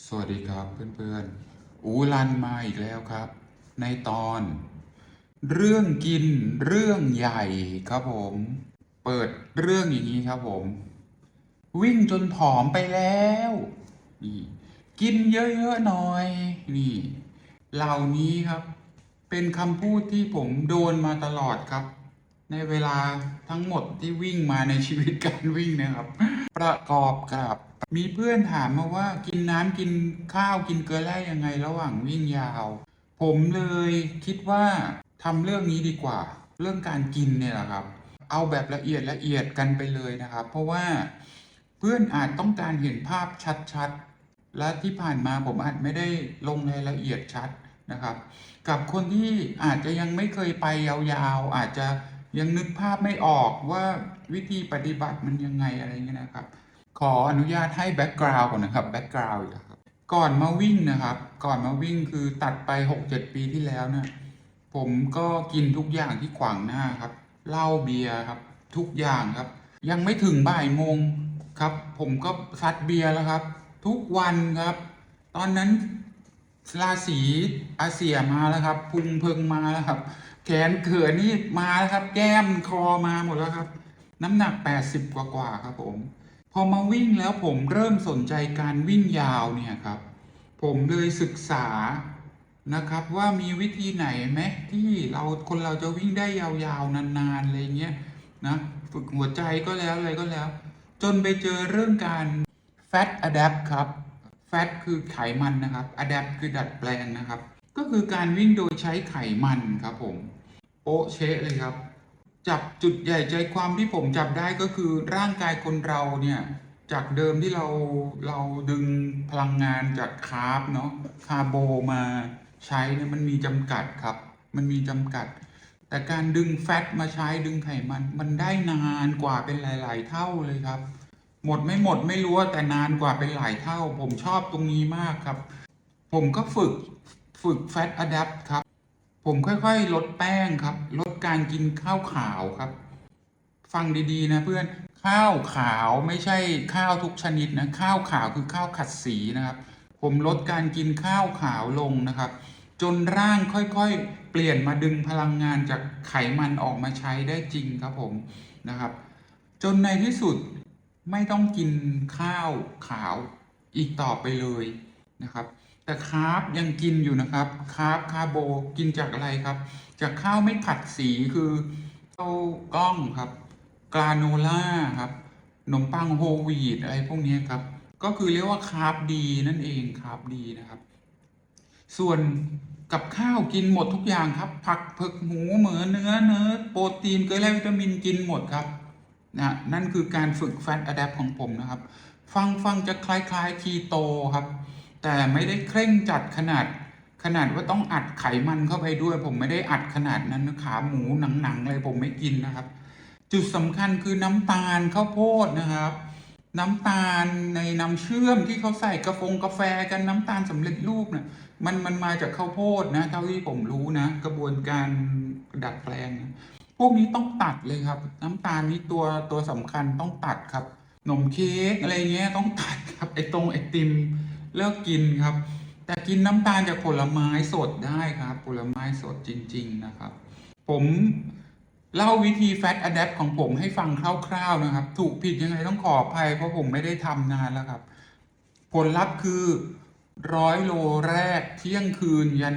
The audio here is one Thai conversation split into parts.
สวัสดีครับเพื่อนๆ อูรันมาอีกแล้วครับ ในตอน เรื่องกินเรื่องใหญ่ครับผม เปิดเรื่องอย่างนี้ครับผม วิ่งจนผอมไปแล้วนี่กินเยอะๆหน่อยนี่ เหล่านี้ครับ เป็นคำพูดที่ผมโดนมาตลอดครับ ในเวลาทั้งหมดที่วิ่งมาในชีวิตการวิ่งนะครับ ประกอบกับ มีเพื่อนถามมาว่ากินน้ำกินข้าวกินเกลือแร่ยังไงระหว่างวิ่งยาว ผมเลยคิดว่าทำเรื่องนี้ดีกว่า เรื่องการกินเนี่ยแหละครับ เอาแบบละเอียดละเอียดกันไปเลยนะครับ เพราะว่าเพื่อนอาจต้องการเห็นภาพชัดๆ และที่ผ่านมาผมอาจไม่ได้ลงรายละเอียดชัดนะครับ กับคนที่อาจจะยังไม่เคยไปยาวๆ อาจจะยังนึกภาพไม่ออกว่าวิธีปฏิบัติมันยังไงอะไรเงี้ยนะครับ ขออนุญาตให้แบ็กกราว n ์ก่อนนะครับแบ็กกราว n ์อีกแล้วครับก่อนมาวิ่งนะครับ ก่อนมาวิ่งคือตัดไป6-7ปีที่แล้วนะผมก็กินทุกอย่างที่ขวางหน้าครับเหล้าเบียร์ครับ ทุกอย่างครับ ยังไม่ถึงบ่ายโมงครับ ผมก็ซัดเบียร์แล้วครับ ทุกวันครับ ตอนนั้นราศีอาเซียมาแล้วครับ พุงเพิงมาแล้วครับ แขนเขินนี่มาแล้วครับ แก้มคอมาหมดแล้วครับ น้ำหนัก80กว่ากว่าๆครับผม พอมาวิ่งแล้วผมเริ่มสนใจการวิ่งยาวเนี่ยครับ ผมเลยศึกษานะครับว่ามีวิธีไหนไหมที่เราคนเราจะวิ่งได้ยาวๆ นานๆอะไรเงี้ยนะฝึกหัวใจก็แล้วอะไรก็แล้ว จนไปเจอเรื่องการ fat adapt ครับ fat คือไขมันนะครับ adapt คือดัดแปลงนะครับ ก็คือการวิ่งโดยใช้ไขมันครับผมโป๊ะเชะเลยครับ จับจุดใหญ่ใจความที่ผมจับได้ก็คือร่างกายคนเราเนี่ย จากเดิมที่เราเราดึงพลังงานจากคาร์บเนาะคาร์โบมาใช้เนี่ยมันมีจำกัดครับ มันมีจำกัด แต่การดึงแฟตมาใช้ดึงไขมันมันได้นานกว่าเป็นหลาย ๆ เท่าเลยครับ หมดไม่หมดไม่รู้แต่นานกว่าเป็นหลายเท่า ผมชอบตรงนี้มากครับ ผมก็ฝึกฝึกแฟตอะแดปครับ ผมค่อยๆ ลดแป้งครับ ลดการกินข้าวขาวครับ ฟังดีๆ นะเพื่อนข้าวขาวไม่ใช่ข้าวทุกชนิดนะข้าวขาวคือข้าวขัดสีนะครับ ผมลดการกินข้าวขาวลงนะครับ จนร่างค่อยๆ เปลี่ยนมาดึงพลังงานจากไขมันออกมาใช้ได้จริงครับผมนะครับ จนในที่สุดไม่ต้องกินข้าวขาวอีกต่อไปเลยนะครับ แต่คาร์บยังกินอยู่นะครับคาร์บคาร์โบกินจากอะไรครับ จากข้าวไม่ขัดสีคือข้าวกล้องครับกราโนล่าครับขนมปังโฮลวีตอะไรพวกนี้ครับ ก็คือเรียกว่าคาร์บดีนั่นเองคาร์บดีนะครับ ส่วนกับข้าวกินหมดทุกอย่างครับ ผักเผือกหมูเหมือเนื้อเนื้อโปรตีนเกลือแร่วิตามินกินหมดครับนะนั่นคือการฝึกแฟตอะแดปของผมนะครับ ฟังฟังจะคล้ายๆคีโตครับ แต่ไม่ได้เคร่งจัดขนาดขนาดว่าต้องอัดไขมันเข้าไปด้วย ผมไม่ได้อัดขนาดนั้นนะขาหมูหนังๆเลยผมไม่กินนะครับ จุดสำคัญคือน้ำตาลข้าวโพดนะครับ น้ำตาลในน้ำเชื่อมที่เขาใส่กาแฟกาแฟกันน้ำตาลสำเร็จรูปเนี่ยมันมันมาจากข้าวโพดนะเท่าที่ผมรู้นะ กระบวนการดัดแปลงนะพวกนี้ต้องตัดเลยครับ น้ำตาลนี่ตัวตัวสำคัญต้องตัดครับขนมเค้กอะไรเงี้ยต้องตัดครับไอตรงไอติม เลิกกินครับ แต่กินน้ำตาลจากผลไม้สดได้ครับ ผลไม้สดจริง ๆนะครับ ผมเล่าวิธี Fat Adapt ของผมให้ฟังคร่าวๆนะครับ ถูกผิดยังไงต้องขออภัยเพราะผมไม่ได้ทำนานแล้วครับ ผลลัพธ์คือร้อยโลแรกเที่ยงคืนยัน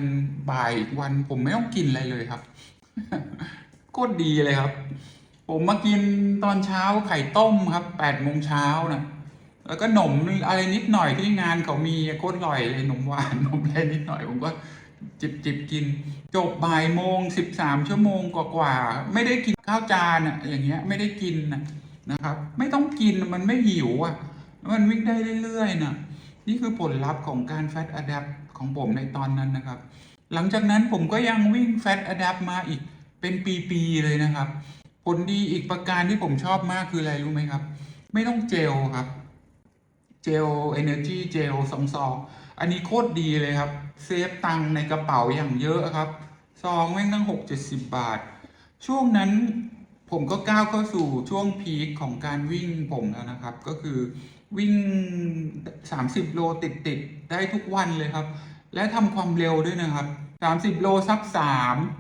บ่ายอีกวัน ผมไม่ต้องกินอะไรเลยครับโคตรดีเลยครับ ผมมากินตอนเช้าไข่ต้มครับแปดโมงเช้านะ แล้วก็หนมอะไรนิดหน่อยที่งานเขามีโคตรอร่อยเลยหนมหวานนมอะไรนิดหน่อยผมก็จิบจิบกิน จบบ่ายโมงสิบสามชั่วโมงกว่าๆไม่ได้กินข้าวจานอะอย่างเงี้ยไม่ได้กินนะครับ ไม่ต้องกินมันไม่หิวอะมันวิ่งได้เรื่อยๆนะนี่คือผลลัพธ์ของการ Fat Adapt ของผมในตอนนั้นนะครับ หลังจากนั้นผมก็ยังวิ่ง Fat Adapt มาอีกเป็นปีๆเลยนะครับ ผลดีอีกประการที่ผมชอบมากคืออะไรรู้ไหมครับ ไม่ต้องเจลครับ เจล Energy เจลสองซองอันนี้โคตรดีเลยครับ เซฟตังในกระเป๋าอย่างเยอะครับ ซองแม่งตั้งหกเจ็ดสิบบาท ช่วงนั้นผมก็ก้าวเข้าสู่ช่วงพีคของการวิ่งผมแล้วนะครับ ก็คือวิ่ง 30 โลติดติดได้ทุกวันเลยครับ และทำความเร็วด้วยนะครับ 30 โลสัก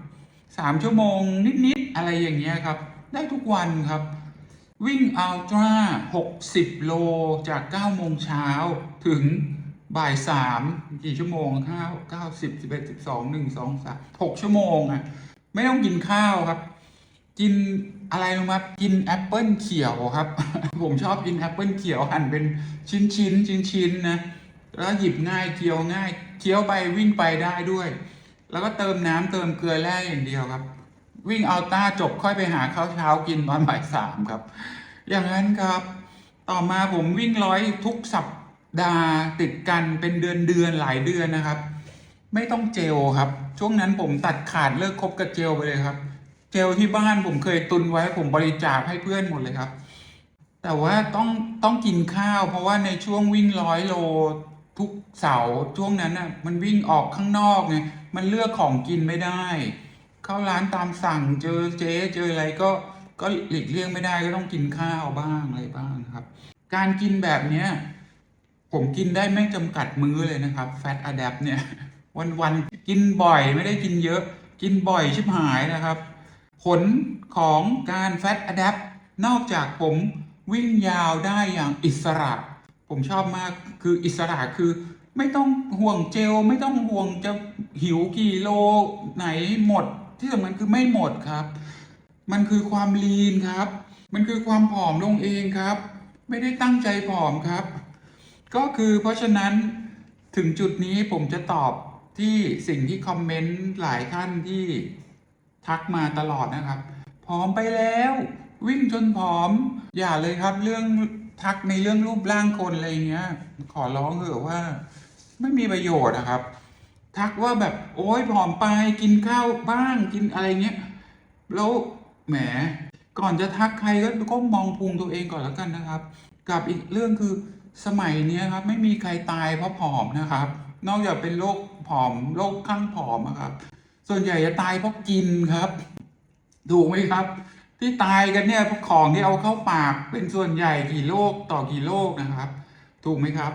3 3 ชั่วโมงนิด ๆ อะไรอย่างเงี้ยครับ ได้ทุกวันครับ วิ่งอัลตร้า60 โลจาก 9 โมงเช้าถึงบ่าย 3 กี่ชั่วโมงข้าว9 10 11 12 1 2 3 6 ชั่วโมงอะ ไม่ต้องกินข้าวครับ กินอะไรรู้ไหมกินแอปเปิลเขียวครับ ผมชอบกินแอปเปิลเขียวหั่นเป็นชิ้นชิ้นชิ้นชิ้นๆนะแล้วหยิบง่ายเคี้ยวง่ายเคี้ยวไปวิ่งไปได้ด้วย แล้วก็เติมน้ำเติมเกลือแร่อย่างเดียวครับ วิ่งเอาต้าจบค่อยไปหาข้าวเช้ากินตอนบ่ายสามครับ อย่างนั้นครับ ต่อมาผมวิ่งร้อยทุกสัปดาห์ติดกันเป็นเดือนเดือนหลายเดือนนะครับ ไม่ต้องเจลครับ ช่วงนั้นผมตัดขาดเลิกคบกับเจลไปเลยครับ เจลที่บ้านผมเคยตุนไว้ผมบริจาคให้เพื่อนหมดเลยครับ แต่ว่าต้องต้องกินข้าว เพราะว่าในช่วงวิ่งร้อยโลทุกเสาร์ช่วงนั้นน่ะมันวิ่งออกข้างนอกไงมันเลือกของกินไม่ได้ เข้าร้านตามสั่งเจอเจ๊เจออะไรก็ก็หลีกเลี่ยงไม่ได้ก็ต้องกินข้าวบ้างอะไรบ้างครับ การกินแบบเนี้ยผมกินได้ไม่จำกัดมื้อเลยนะครับ Fat Adapt เนี่ย วันๆกินบ่อยไม่ได้กินเยอะ กินบ่อยชิบหายนะครับ ผลของการ Fat Adapt นอกจากผมวิ่งยาวได้อย่างอิสระ ผมชอบมากคืออิสระคือไม่ต้องห่วงเจล ไม่ต้องห่วงจะหิวกี่โลไหนหมด ที่สำคัญคือไม่หมดครับ มันคือความลีนครับ มันคือความผอมลงเองครับ ไม่ได้ตั้งใจผอมครับ ก็คือเพราะฉะนั้นถึงจุดนี้ผมจะตอบที่สิ่งที่คอมเมนต์หลายท่านที่ทักมาตลอดนะครับ ผอมไปแล้ว วิ่งจนผอม อย่าเลยครับเรื่องทักในเรื่องรูปร่างคนอะไรเงี้ย ขอร้องเถอะว่า ไม่มีประโยชน์นะครับ ทักว่าแบบโอ๊ยผอมไปกินข้าวบ้างกินอะไรเงี้ยแล้วแหมก่อนจะทักใครก็ก็มองพุงตัวเองก่อนแล้วกันนะครับ กับอีกเรื่องคือสมัยนี้ครับไม่มีใครตายเพราะผอมนะครับ นอกจากเป็นโรคผอมโรคข้างผอมอะครับ ส่วนใหญ่จะตายเพราะกินครับ ถูกไหมครับ ที่ตายกันเนี่ยพราะของที่เอาเข้าปากเป็นส่วนใหญ่กี่โรคต่อกี่โรคนะครับ ถูกไหมครับ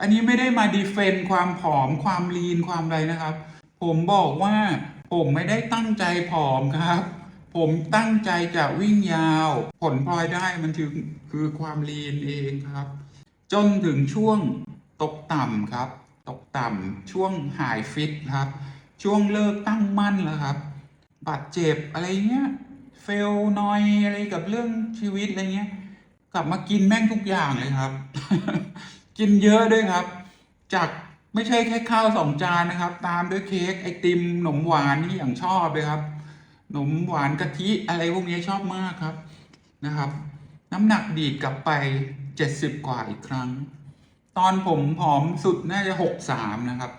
อันนี้ไม่ได้มาดีเฟนความผอมความลีนความอะไรนะครับ ผมบอกว่าผมไม่ได้ตั้งใจผอมครับ ผมตั้งใจจะวิ่งยาว ผลพลอยได้มันคือคือความลีนเองครับ จนถึงช่วงตกต่ำครับ ตกต่ำช่วงหายฟิตครับ ช่วงเลิกตั้งมั่นแล้วครับบาดเจ็บอะไรเงี้ยเฟลนอยอะไรกับเรื่องชีวิตอะไรเงี้ย กลับมากินแม่งทุกอย่างเลยครับ กินเยอะด้วยครับ จากไม่ใช่แค่ข้าวสองจานนะครับ ตามด้วยเค้กไอติมขนมหวานนี่อย่างชอบเลยครับขนมหวานกะทิอะไรพวกนี้ชอบมากครับนะครับ น้ำหนักดีดกลับไปเจ็ดสิบกว่าอีกครั้ง ตอนผมผอมสุดน่าจะหกสามนะครับ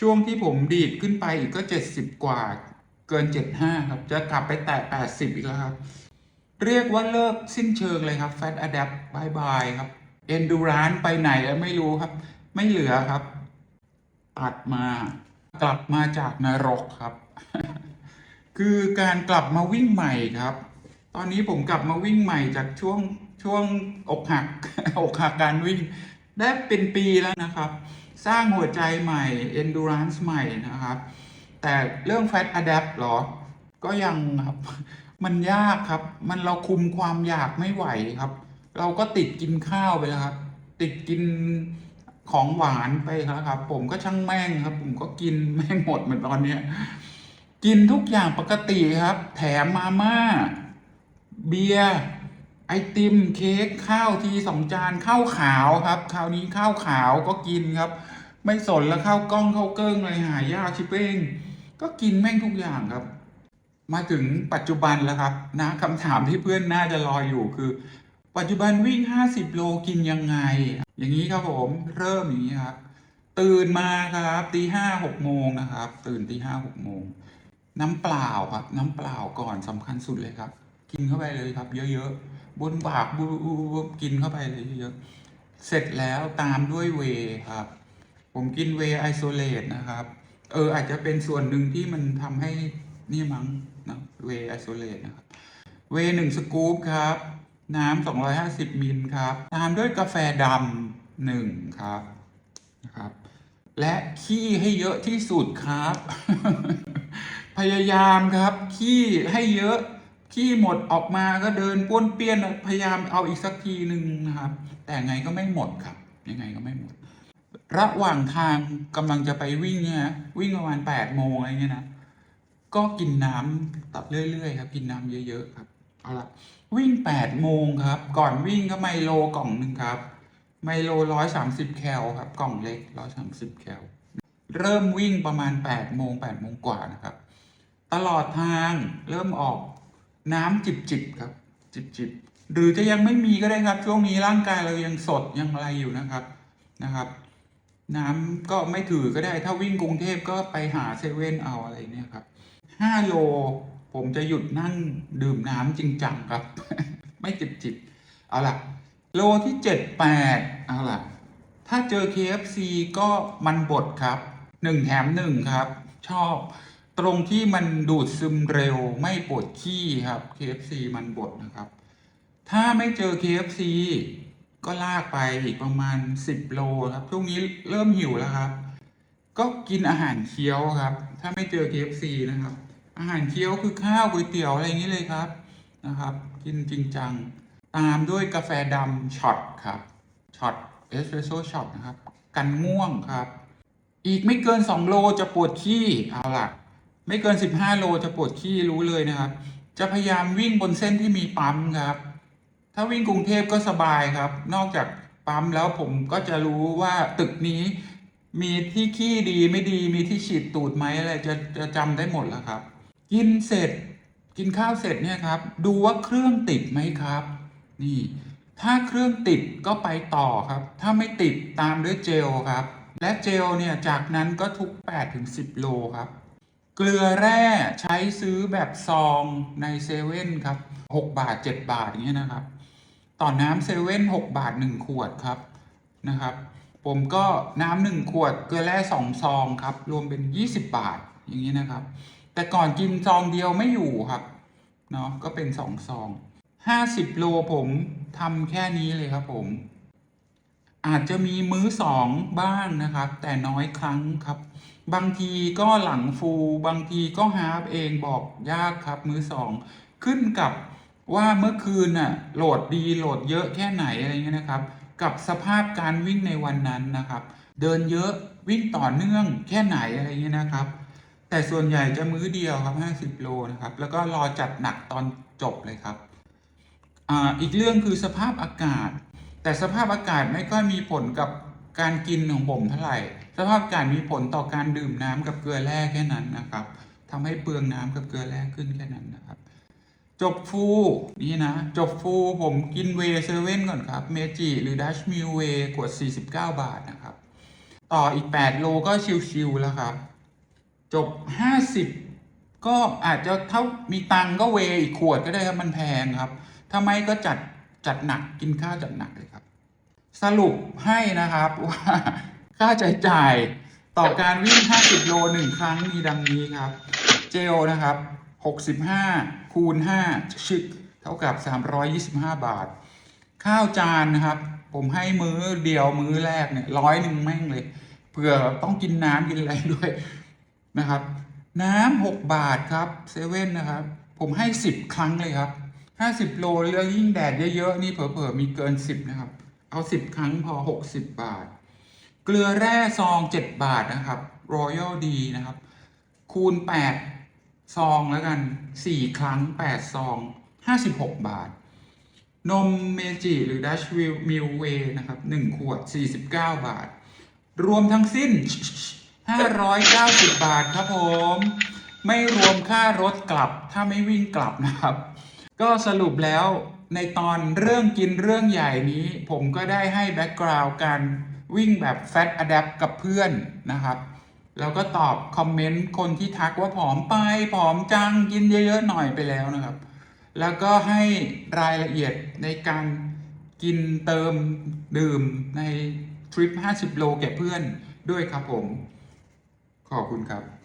ช่วงที่ผมดีดขึ้นไปอีกก็เจ็ดสิบกว่าเกินเจ็ดห้าครับ จะกลับไปแตะแปดสิบอีกแล้วครับ เรียกว่าเลิกสิ้นเชิงเลยครับ Fat Adapt บายบายครับ Endurance ไปไหนแล้วไม่รู้ครับ ไม่เหลือครับ ตัดมากลับมาจากนรกครับ คือการกลับมาวิ่งใหม่ครับ ตอนนี้ผมกลับมาวิ่งใหม่จากช่วงช่วงอกหักอกหักการวิ่ง ได้เป็นปีแล้วนะครับ สร้างหัวใจใหม่ endurance ใหม่นะครับ แต่เรื่อง fat adapt หรอ ก็ยังครับ มันยากครับ มันเราคุมความอยากไม่ไหวครับ เราก็ติดกินข้าวไปแล้วครับ ติดกินของหวานไปแล้วครับ ผมก็ช่างแม่งครับ ผมก็กินแม่งหมดเหมือนตอนเนี้ยกินทุกอย่างปกติครับ แถมมาม่า เบียร์ไอติมเค้กข้าวทีสองจานข้าวขาวครับ คราวนี้ข้าวขาวก็กินครับ ไม่สนแล้วข้าวกล้องข้าวเกิ้งเลยหายากชิเป้งก็กินแม่งทุกอย่างครับ มาถึงปัจจุบันแล้วครับนะคำถามที่เพื่อนน่าจะรออยู่คือ ปัจจุบันวิ่ง 50 โลกินยังไง อย่างนี้ครับผมเริ่มอย่างนี้ครับ ตื่นมาครับตีห้าหกโมงนะครับ ตื่นตีห้าหกโมงน้ำเปล่าครับ น้ำเปล่าก่อนสำคัญสุดเลยครับ กินเข้าไปเลยครับ เยอะๆบนปากบูบกินเข้าไปเลยเยอะๆเสร็จแล้วตามด้วยเวครับ ผมกินเวไอโซเลตนะครับ เอออาจจะเป็นส่วนหนึ่งที่มันทำให้นี่มั้งนะเวไอโซเลตนะครับ เวหนึ่งสกู๊ปครับ น้ำ 250มิลครับ ตามด้วยกาแฟดำหนึ่งครับนะครับ และขี้ให้เยอะที่สุดครับ พยายามครับ ขี้ให้เยอะ ขี้หมดออกมาก็เดินป้วนเปี้ยนพยายามเอาอีกสักทีหนึ่งนะครับ แต่ไงก็ไม่หมดครับ ยังไงก็ไม่หมด ระหว่างทางกำลังจะไปวิ่งเนี่ยนะวิ่งประมาณ8โมงอะไรเงี้ยนะก็กินน้ำตับเรื่อยๆครับ กินน้ำเยอะๆครับ เอาละ วิ่ง8โมงครับ ก่อนวิ่งก็ไมโลกล่องหนึ่งครับ ไมโล130แคลครับ กล่องเล็ก130แคลเริ่มวิ่งประมาณ8โมง8โมงกว่านะครับ ตลอดทางเริ่มออกน้ำจิบๆครับ จิบๆหรือจะยังไม่มีก็ได้ครับ ช่วงนี้ร่างกายเรายังสดยังอะไรอยู่นะครับนะครับ น้ำก็ไม่ถือก็ได้ ถ้าวิ่งกรุงเทพก็ไปหาเซเว่นเอาอะไรเนี่ยครับ5โล ผมจะหยุดนั่งดื่มน้ำจริงจังครับ ไม่จิบจิบเอาล่ะ โลที่ 7 8 เอาล่ะ ถ้าเจอ KFC ก็มันบดครับ 1 แถม 1 ครับ ชอบตรงที่มันดูดซึมเร็วไม่ปวดขี้ครับ KFC มันบดนะครับ ถ้าไม่เจอ KFC ก็ลากไปอีกประมาณ 10 โลครับช่วงนี้เริ่มหิวแล้วครับ ก็กินอาหารเคี้ยวครับ ถ้าไม่เจอ KFC นะครับ อาหารเคี้ยวคือข้าวก๋วยเตี๋ยวอะไรอย่างนี้เลยครับนะครับ กินจริงจัง ตามด้วยกาแฟดำช็อตครับช็อตเอสเปรสโซ่ช็อตนะครับ กันง่วงครับ อีกไม่เกิน 2 โลจะปวดขี้เอาล่ะ ไม่เกิน 15 โลจะปวดขี้รู้เลยนะครับ จะพยายามวิ่งบนเส้นที่มีปั๊มครับ ถ้าวิ่งกรุงเทพก็สบายครับ นอกจากปั๊มแล้วผมก็จะรู้ว่าตึกนี้มีที่ขี้ดีไม่ดีมีที่ฉีดตูดไหมอะไรจะจะจำได้หมดแล้วครับ กินเสร็จ กินข้าวเสร็จเนี่ยครับ ดูว่าเครื่องติดไหมครับ นี่ ถ้าเครื่องติดก็ไปต่อครับ ถ้าไม่ติดตามด้วยเจลครับ และเจลเนี่ยจากนั้นก็ทุก 8-10 โลครับ เกลือแร่ใช้ซื้อแบบซองในเซเว่นครับ 6 บาท 7 บาทอย่างเงี้ยนะครับ ต่อน้ำเซเว่น6บาท 1 ขวดครับนะครับผมก็น้ำหนึ่งขวดเกลือแร่สองซองครับ รวมเป็น 20 บาทอย่างนี้นะครับ แต่ก่อนกินซองเดียวไม่อยู่ครับเนาะก็เป็นสองซอง50โลผมทำแค่นี้เลยครับผม อาจจะมีมื้อสองบ้างนะครับ แต่น้อยครั้งครับ บางทีก็หลังฟูบางทีก็ฮาร์ฟเองบอกยากครับ มื้อสองขึ้นกับว่าเมื่อคืนน่ะโหลดดีโหลดเยอะแค่ไหนอะไรเงี้ยนะครับ กับสภาพการวิ่งในวันนั้นนะครับ เดินเยอะวิ่งต่อเนื่องแค่ไหนอะไรเงี้ยนะครับ แต่ส่วนใหญ่จะมื้อเดียวครับ 50 โลนะครับ แล้วก็รอจัดหนักตอนจบเลยครับอ่าอีกเรื่องคือสภาพอากาศ แต่สภาพอากาศไม่ค่อยมีผลกับการกินของผมเท่าไหร่ สภาพอากาศมีผลต่อการดื่มน้ำกับเกลือแร่แค่นั้นนะครับทำให้เปลืองน้ำกับเกลือแร่ขึ้นแค่นั้นนะครับ จบฟูนี่นะ จบฟูผมกินเวเซเว่นก่อนครับ เมจิหรือดัชมิลเวขวด 49 บาทนะครับ ต่ออีก 8 โลก็ชิวๆแล้วครับ จบ 50 ก็อาจจะเท่ามีตังก็เวอีกขวดก็ได้ครับมันแพงครับถ้าไม่ก็จัดจัดหนักกินข้าวจัดหนักเลยครับ สรุปให้นะครับว่าค่าใช้จ่ายต่อการวิ่ง 50 โลหนึ่งครั้งมีดังนี้ครับ เจลนะครับ 65 คูณ 5 ชึก เท่ากับ 325 บาท ข้าวจานนะครับ ผมให้มื้อเดียวมื้อแรกเนี่ยร้อยหนึ่งแม่งเลยเผื่อต้องกินน้ำกินอะไรด้วย นะครับ น้ำ6บาทครับเซเว่นนะครับ ผมให้10ครั้งเลยครับ50โลแล้วยิ่งแดดเยอะๆนี่เผลอๆมีเกิน10นะครับ เอา10ครั้งพอ60บาท เกลือแร่ซอง7บาทนะครับ Royal D นะครับ คูณ8ซองแล้วกัน4ครั้ง8ซอง56บาทนมเมจิหรือ Dutch Mill Way นะครับ 1 ขวด 49 บาท รวมทั้งสิ้น 590 บาทครับผม ไม่รวมค่ารถกลับ ถ้าไม่วิ่งกลับนะครับ ก็สรุปแล้วในตอนเรื่องกินเรื่องใหญ่นี้ ผมก็ได้ให้แบ็กกราวด์การวิ่งแบบ Fat Adapt กับเพื่อนนะครับ แล้วก็ตอบคอมเมนต์คนที่ทักว่าผอมไป ผอมจังกินเยอะๆหน่อยไปแล้วนะครับ แล้วก็ให้รายละเอียดในการกินเติมดื่มในทริป 50 โลแก่เพื่อนด้วยครับผม ขอบคุณครับ